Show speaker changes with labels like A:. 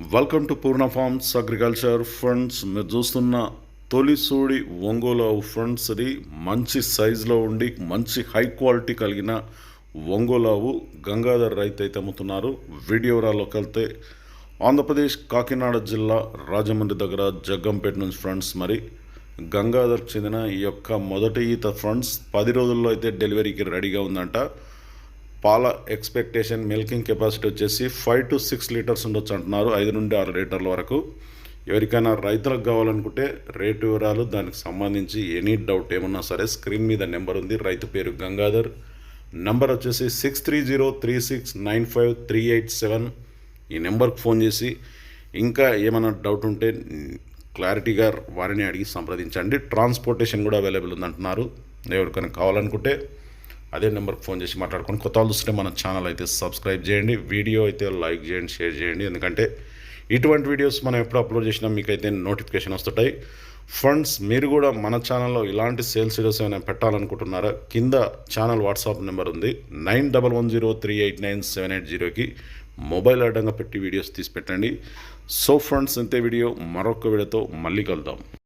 A: Welcome to Purna farms agriculture funds మీరు చూస్తున్న తొలిసూడి Ongole funds ఇది మంచి సైజులో ఉండి మంచి హై క్వాలిటీ కలిగిన ఒంగోలావు గంగాధర్ రైతు అయితే అమ్ముతున్నారు. వీడియోరాలోకి వెళ్తే ఆంధ్రప్రదేశ్ కాకినాడ జిల్లా రాజమండ్రి దగ్గర జగ్గంపేట నుంచి ఫ్రెండ్స్ మరి గంగాధర్ చెందిన ఈ యొక్క మొదటి ఈత ఫ్రెండ్స్ పది రోజుల్లో అయితే డెలివరీకి రెడీగా ఉందంట. పాల ఎక్స్పెక్టేషన్ మిల్కింగ్ కెపాసిటీ వచ్చేసి ఫైవ్ టు సిక్స్ లీటర్స్ ఉండొచ్చు అంటున్నారు ఐదు నుండి ఆరు లీటర్ల వరకు. ఎవరికైనా రైతులకు కావాలనుకుంటే రేటు వివరాలు దానికి సంబంధించి ఎనీ డౌట్ ఏమన్నా సరే స్క్రీన్ మీద నెంబర్ ఉంది రైతు పేరు గంగాధర్. నెంబర్ వచ్చేసి six three zero three six nine five three eight seven. ఈ నెంబర్కి ఫోన్ చేసి ఇంకా ఏమైనా డౌట్ ఉంటే క్లారిటీగా వారిని అడిగి సంప్రదించండి. ట్రాన్స్పోర్టేషన్ కూడా అవైలబుల్ ఉందంటున్నారు. ఎవరికైనా కావాలనుకుంటే అదే నెంబర్కి ఫోన్ చేసి మాట్లాడుకొని కొత్త వాళ్ళు చూస్తే మన ఛానల్ అయితే సబ్స్క్రైబ్ చేయండి వీడియో అయితే లైక్ చేయండి షేర్ చేయండి. ఎందుకంటే ఇటువంటి వీడియోస్ మనం ఎప్పుడు అప్లోడ్ చేసినా మీకైతే నోటిఫికేషన్ వస్తుంటాయి. ఫ్రెండ్స్ మీరు కూడా మన ఛానల్లో ఇలాంటి సేల్స్ వీడియోస్ ఏమైనా పెట్టాలనుకుంటున్నారా? కింద ఛానల్ వాట్సాప్ నెంబర్ ఉంది. Nine double one zero three eight nine seven eight జీరోకి మొబైల్ అడ్డంగా పెట్టి వీడియోస్ తీసి పెట్టండి. సో ఫ్రెండ్స్ ఇంతే వీడియో. మరొక వీడియోతో మళ్ళీ కలుద్దాం.